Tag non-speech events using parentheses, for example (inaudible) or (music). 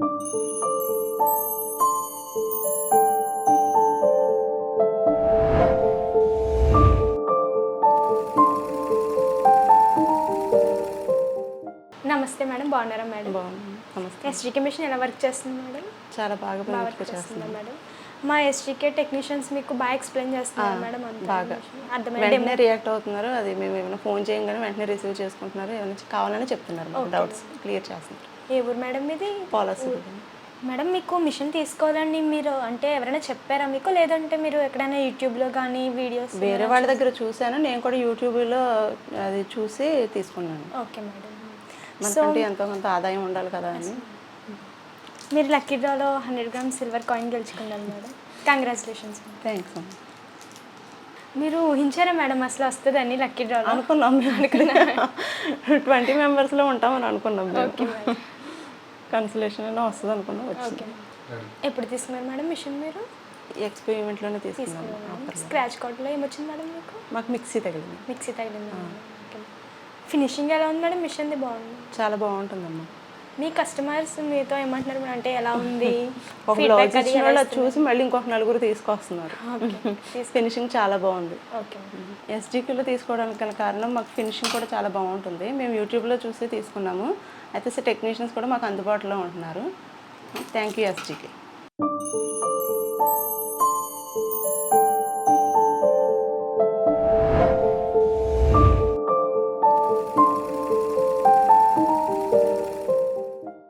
నమస్తే మేడం బాగున్నారా మేడం? నమస్తే. ఎస్జీకే మిషన్ ఎలా వర్క్ చేస్తుంది మేడం? చాలా బాగా వర్క్ చేస్తుందా మేడం? మా ఎస్జీకే టెక్నీషియన్స్ మీకు బాగా ఎక్స్ప్లెయిన్ చేస్తున్నారు మేడం అంతా? బాగా. అర్థమైంది. వెంటనే రియాక్ట్ అవుతున్నారు. అది మేము ఏమైనా ఫోన్ చేయగానే వెంటనే రిసీవ్ చేసుకుంటున్నారు. ఏమైనా కావాలని చెప్తున్నారు. డౌట్స్ క్లియర్ చేస్తున్నారు. ఏ ఊరు మేడం ఇది పాలసీ మేడం మీకు మిషన్ తీసుకోవాలని మీరు అంటే ఎవరైనా చెప్పారా మీకు? లేదంటే మీరు ఎక్కడైనా యూట్యూబ్లో కానీ వీడియోస్ వేరే వాళ్ళ దగ్గర చూశాను. నేను కూడా యూట్యూబ్లో అది చూసి తీసుకున్నాను. Okay madam. మనకంటే ఎంతో కొంత ఆదాయం ఉండాలి కదా అని. మీరు లక్కీ డ్రాలో హండ్రెడ్ గ్రామ్ సిల్వర్ కాయిన్ గెలుచుకున్నారు మేడం. కంగ్రాచులేషన్స్ థ్యాంక్స్ మీరు ఊహించారా మేడం అసలు వస్తుందని లక్కీ డ్రాలో? అనుకున్నాం మేము ట్వంటీ మెంబర్స్లో ఉంటామని అనుకున్నాం మేము. కన్సలేషన్ అయినా వస్తుంది అనుకున్నాం వచ్చింది. ఎప్పుడు తీసుకున్నారు మేడం మిషన్ మీరు? ఎక్స్పెరిమెంట్లోనే తీసుకున్నాము ఆఫర్లో స్క్రాచ్ కార్డ్లో ఏమొచ్చింది మేడం మీకు? మాకు మిక్సీ తగిలింది. మిక్సీ తగిలింది? ఫినిషింగ్ ఎలా ఉంది మేడం? మిషన్ది బాగుంది? చాలా బాగుంటుందమ్మా. మీ కస్టమర్స్ మీతో ఏమంటున్నారు అంటే ఎలా ఉంది? (laughs) ఒక బ్లౌజ్ ఇచ్చిన వాళ్ళు చూసి మళ్ళీ ఇంకొక నలుగురు తీసుకొస్తున్నారు. (laughs) ఫినిషింగ్ (laughs) చాలా బాగుంది. ఓకే ఎస్డిక్యూలో తీసుకోవడానికి గల కారణం మాకు ఫినిషింగ్ కూడా చాలా బాగుంటుంది. మేము యూట్యూబ్లో చూసి తీసుకున్నాము. అయితే టెక్నీషియన్స్ కూడా మాకు అందుబాటులో ఉంటున్నారు. Thank you ఎస్డికి